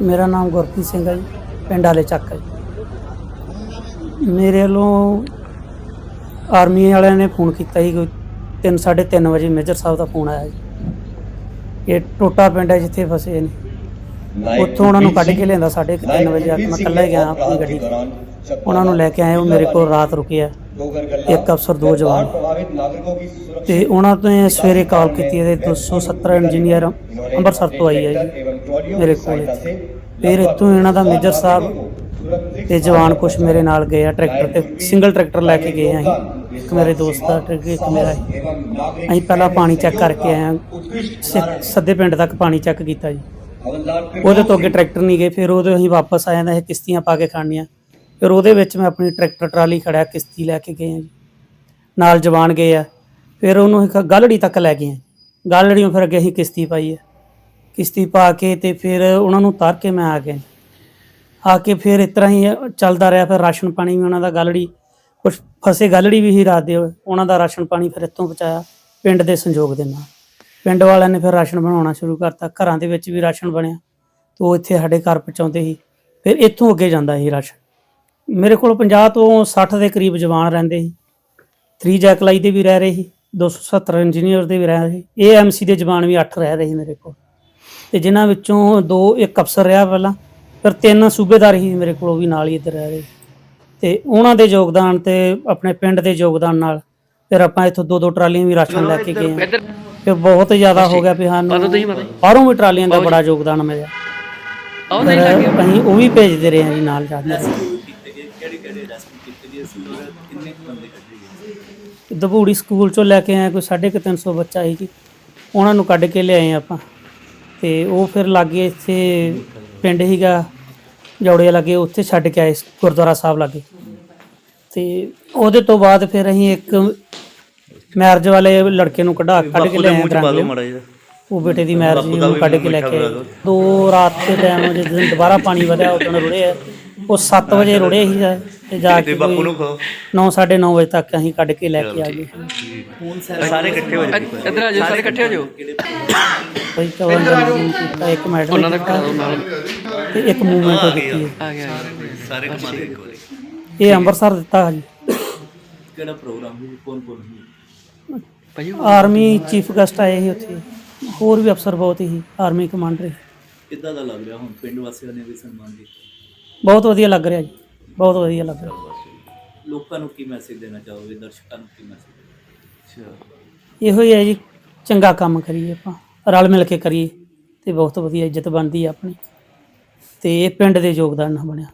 ਮੇਰਾ ਨਾਮ ਗੁਰਪ੍ਰੀਤ ਸਿੰਘ ਹੈ ਜੀ ਪਿੰਡ ਆਲੇ ਚੱਕ ਹੈ ਜੀ। ਮੇਰੇ ਵੱਲੋਂ ਆਰਮੀ ਵਾਲਿਆਂ ਨੇ ਫੋਨ ਕੀਤਾ ਸੀ ਕੋਈ 3 3:30 ਵਜੇ ਮੇਜਰ ਸਾਹਿਬ ਦਾ ਫੋਨ ਆਇਆ ਜੀ। ਇਹ ਟੋਟਾ ਪਿੰਡ ਹੈ ਜਿੱਥੇ ਫਸੇ ਨੇ। ਉੱਥੋਂ ਉਹਨਾਂ ਨੂੰ ਕੱਢ ਕੇ ਲਿਆਂਦਾ ਸਾਢੇ ਕੁ ਤਿੰਨ ਵਜੇ ਆ ਕੇ ਮੈਂ ਇਕੱਲਾ ਹੀ ਗਿਆ ਆਪਣੀ ਗੱਡੀ 'ਚ। ਉਹਨਾਂ ਨੂੰ ਲੈ ਕੇ ਆਏ ਉਹ ਮੇਰੇ ਕੋਲ ਰਾਤ ਰੁਕੇ ਆ ਇੱਕ ਅਫਸਰ ਦੋ ਜਵਾਨ। ਤੇ ਉਹਨਾਂ ਤੋਂ ਸਵੇਰੇ ਕਾਲ ਕੀਤੀ ਇਹਦੇ 270 ਇੰਜੀਨੀਅਰ ਅੰਮ੍ਰਿਤਸਰ ਤੋਂ ਆਈ ਹੈ ਜੀ ਮੇਰੇ ਕੋਲ। ਫਿਰ ਇੱਥੋਂ ਇਹਨਾਂ ਦਾ ਮੇਜਰ ਸਾਹਿਬ ਤੇ ਜਵਾਨ ਕੁਛ ਮੇਰੇ ਨਾਲ ਗਏ ਆ ਟਰੈਕਟਰ ਤੇ ਸਿੰਗਲ ਟਰੈਕਟਰ ਲੈ ਕੇ ਗਏ ਆ ਅਸੀਂ। ਇੱਕ ਮੇਰੇ ਦੋਸਤ ਦਾ ਟਰੈਕਟਰ ਇੱਕ ਮੇਰਾ। ਅਸੀਂ ਪਹਿਲਾਂ ਪਾਣੀ ਚੈੱਕ ਕਰਕੇ ਆਏ ਸੱਦੇ ਪਿੰਡ ਤੱਕ ਪਾਣੀ ਚੈੱਕ ਕੀਤਾ ਜੀ। ਉਹਦੇ ਤੋਂ ਅੱਗੇ ਟਰੈਕਟਰ ਨਹੀਂ ਗਏ ਫਿਰ ਉਹਦੇ ਅਸੀਂ ਵਾਪਸ ਆ ਜਾਂਦੇ ਇਹ ਕਿਸ਼ਤੀਆਂ ਪਾ ਕੇ ਖਾਣੀਆਂ ਫਿਰ ਉਹਦੇ ਵਿੱਚ ਮੈਂ ਆਪਣੀ ਟਰੈਕਟਰ ਟਰਾਲੀ ਖੜਿਆ ਕਿਸ਼ਤੀ ਲੈ ਕੇ ਗਏ ਆ ਜੀ। ਨਾਲ ਜਵਾਨ ਗਏ ਆ। ਫਿਰ ਉਹਨੂੰ ਇੱਕ ਗਾਲੜੀ ਤੱਕ ਲੈ ਗਏ ਆ। ਗਾਲੜੀਆਂ ਫਿਰ ਅੱਗੇ ਅਸੀਂ ਕਿਸ਼ਤੀ ਪਾਈ ਹੈ ਕਿਸ਼ਤੀ ਪਾ ਕੇ ਤੇ ਫਿਰ ਉਹਨਾਂ ਨੂੰ ਤਾਰ ਕੇ ਮੈਂ ਆ ਗਿਆ। ਆ ਕੇ ਫਿਰ ਇਸ ਤਰ੍ਹਾਂ ਹੀ ਚੱਲਦਾ ਰਿਹਾ। ਫਿਰ ਰਾਸ਼ਨ ਪਾਣੀ ਵੀ ਉਹਨਾਂ ਦਾ ਗਾਲੜੀ, ਕੁਛ ਫਸੇ ਗਾਲੜੀ ਵੀ ਹੀ ਰਾਤ ਦੇ। ਉਹਨਾਂ ਦਾ ਰਾਸ਼ਨ ਪਾਣੀ ਫਿਰ ਇੱਥੋਂ ਪਹੁੰਚਾਇਆ ਪਿੰਡ ਦੇ ਸੰਯੋਗ ਦੇ ਨਾਲ। ਪਿੰਡ ਵਾਲਿਆਂ ਨੇ ਫਿਰ ਰਾਸ਼ਨ ਬਣਾਉਣਾ ਸ਼ੁਰੂ ਕਰਤਾ। ਘਰਾਂ ਦੇ ਵਿੱਚ ਵੀ ਰਾਸ਼ਨ ਬਣਿਆ। ਤੇ ਉਹ ਇੱਥੇ ਸਾਡੇ ਘਰ ਪਹੁੰਚਾਉਂਦੇ ਸੀ। ਫਿਰ ਇੱਥੋਂ ਅੱਗੇ ਜਾਂਦਾ ਸੀ ਰਾਸ਼ਨ। ਮੇਰੇ ਕੋਲ 50 ਤੋਂ 60 ਦੇ ਕਰੀਬ ਜਵਾਨ ਰਹਿੰਦੇ ਸੀ। 3 ਜੈਕਲਾਈ ਦੇ ਵੀ ਰਹਿ ਰਹੇ ਸੀ 270 ਇੰਜੀਨੀਅਰ ਦੇ ਵੀ ਰਹਿ ਰਹੇ ਸੀ। ਏਐਮਸੀ ਦੇ ਜਵਾਨ ਵੀ 8 ਰਹਿ ਰਹੇ ਸੀ ਮੇਰੇ ਕੋਲ। ਤੇ ਜਿਨ੍ਹਾਂ ਵਿੱਚੋਂ ਦੋ ਇੱਕ ਅਫਸਰ ਰਿਹਾ ਪਹਿਲਾਂ ਫਿਰ ਤਿੰਨ ਸੂਬੇਦਾਰ ਹੀ ਮੇਰੇ ਕੋਲ ਉਹ ਵੀ ਨਾਲ ਹੀ ਇੱਧਰ ਰਹਿ ਰਹੇ ਤੇ ਉਹਨਾਂ ਦੇ ਯੋਗਦਾਨ ਤੇ ਆਪਣੇ ਪਿੰਡ ਦੇ ਯੋਗਦਾਨ ਨਾਲ ਫਿਰ ਆਪਾਂ ਇੱਥੋਂ ਦੋ ਦੋ ਟਰਾਲੀਆਂ ਵੀ ਰਾਸ਼ਨ ਲੈ ਕੇ ਗਏ ਫਿਰ ਬਹੁਤ ਜ਼ਿਆਦਾ ਹੋ ਗਿਆ ਵੀ ਸਾਨੂੰ ਬਾਹਰੋਂ ਵੀ ਟਰਾਲੀਆਂ ਦਾ ਬੜਾ ਯੋਗਦਾਨ ਮਿਲਿਆ। ਅਸੀਂ ਉਹ ਵੀ ਭੇਜਦੇ ਰਹੇ ਹਾਂ ਜੀ ਨਾਲ ਜਾ ਕੇ ਦਬੂੜੀ ਸਕੂਲ ਚੋਂ ਲੈ ਕੇ ਆਏ ਕੋਈ 350 ਬੱਚਾ ਸੀ ਜੀ। ਉਹਨਾਂ ਨੂੰ ਕੱਢ ਕੇ ਲਿਆਏ ਆਪਾਂ। ਤੇ ਉਹ ਫਿਰ ਲਾਗੇ ਇੱਥੇ ਪਿੰਡ ਹੀਗਾ ਜੌੜੇ ਲਾਗੇ ਉੱਥੇ ਛੱਡ ਕੇ ਆਏ ਗੁਰਦੁਆਰਾ ਸਾਹਿਬ ਲਾਗੇ। ਤੇ ਉਹਦੇ ਤੋਂ ਬਾਅਦ ਫਿਰ ਅਸੀਂ ਇੱਕ ਮੈਰਿਜ ਵਾਲੇ ਲੜਕੇ ਨੂੰ ਕਢਾ ਕੱਢ ਕੇ ਲਿਆਏ ਦਰਾਂਗੇ ਉਹ ਬੇਟੇ ਦੀ ਮੈਰਿਜ ਨੂੰ ਕੱਢ ਕੇ ਲੈ ਕੇ ਆਏ। ਦੋ ਰਾਤ ਦੇ ਟਾਈਮ ਜਿਸ ਦਿਨ ਦੁਬਾਰਾ ਪਾਣੀ ਵਧਿਆ ਉਦੋਂ ਰੁੜੇ ਆ ਉਹ 7 ਵਜੇ ਰੁੜੇ ਸੀ ਤੇ ਜਾ ਕੇ ਬਾਪੂ ਨੂੰ 9 9:30 ਵਜੇ ਤੱਕ ਅਸੀਂ ਕੱਢ ਕੇ ਲੈ ਕੇ ਆ ਗਏ। ਸਾਰੇ ਇਕੱਠੇ ਹੋ ਜਾਓ। ਇੱਧਰ ਆ ਜਾਓ ਸਾਰੇ ਇਕੱਠੇ ਹੋ ਜਾਓ। ਕੋਈ ਜਨਮ ਕੀਤਾ ਇੱਕ ਮੈਡਲ ਉਹਨਾਂ ਦਾ ਕਰਾ ਦਿਓ ਨਾਲ ਤੇ ਇੱਕ ਮੂਵਮੈਂਟ ਕੀਤੀ। ਹੈ। ਆ ਗਿਆ। ਸਾਰੇ ਕਮਾ ਦੇ ਇੱਕ ਵਾਰੀ ਇਹ ਅੰਮ੍ਰਿਤਸਰ ਦਿੱਤਾ ਜੀ ਕਿਹੜਾ ਪ੍ਰੋਗਰਾਮ ਸੀ? ਕੌਣ ਕੌਣ ਭਾਈ ਆਰਮੀ ਚੀਫ ਗੈਸਟ ਆਏ ਸੀ ਉੱਥੇ। ਹੋਰ ਵੀ ਅਫਸਰ ਬਹੁਤ ਸੀ ਆਰਮੀ ਕਮਾਂਡਰ ਸੀ। ਕਿੱਦਾਂ ਦਾ ਲੱਗ ਰਿਹਾ ਹੁਣ? ਪਿੰਡ ਵਾਸੀਆਂ ਨੇ ਵੀ ਸਨਮਾਨ ਕੀਤਾ। ਬਹੁਤ ਵਧੀਆ ਲੱਗ ਰਿਹਾ ਜੀ ਬਹੁਤ ਵਧੀਆ ਲੱਗ ਰਿਹਾ। ਲੋਕਾਂ ਨੂੰ ਕੀ ਮੈਸੇਜ ਦੇਣਾ ਚਾਹੋਗੇ ਦਰਸ਼ਕਾਂ ਨੂੰ ਕੀ ਮੈਸੇਜ ਅੱਛਾ। ਇਹੋ ਹੀ ਹੈ ਜੀ ਚੰਗਾ ਕੰਮ ਕਰੀਏ ਆਪਾਂ ਰਲ ਮਿਲ ਕੇ ਕਰੀਏ ਤੇ ਬਹੁਤ ਵਧੀਆ ਇੱਜ਼ਤ ਬਣਦੀ ਹੈ ਆਪਣੀ। ਤੇ ਇਹ ਪਿੰਡ ਦੇ ਯੋਗਦਾਨ ਨਾਲ ਬਣਿਆ।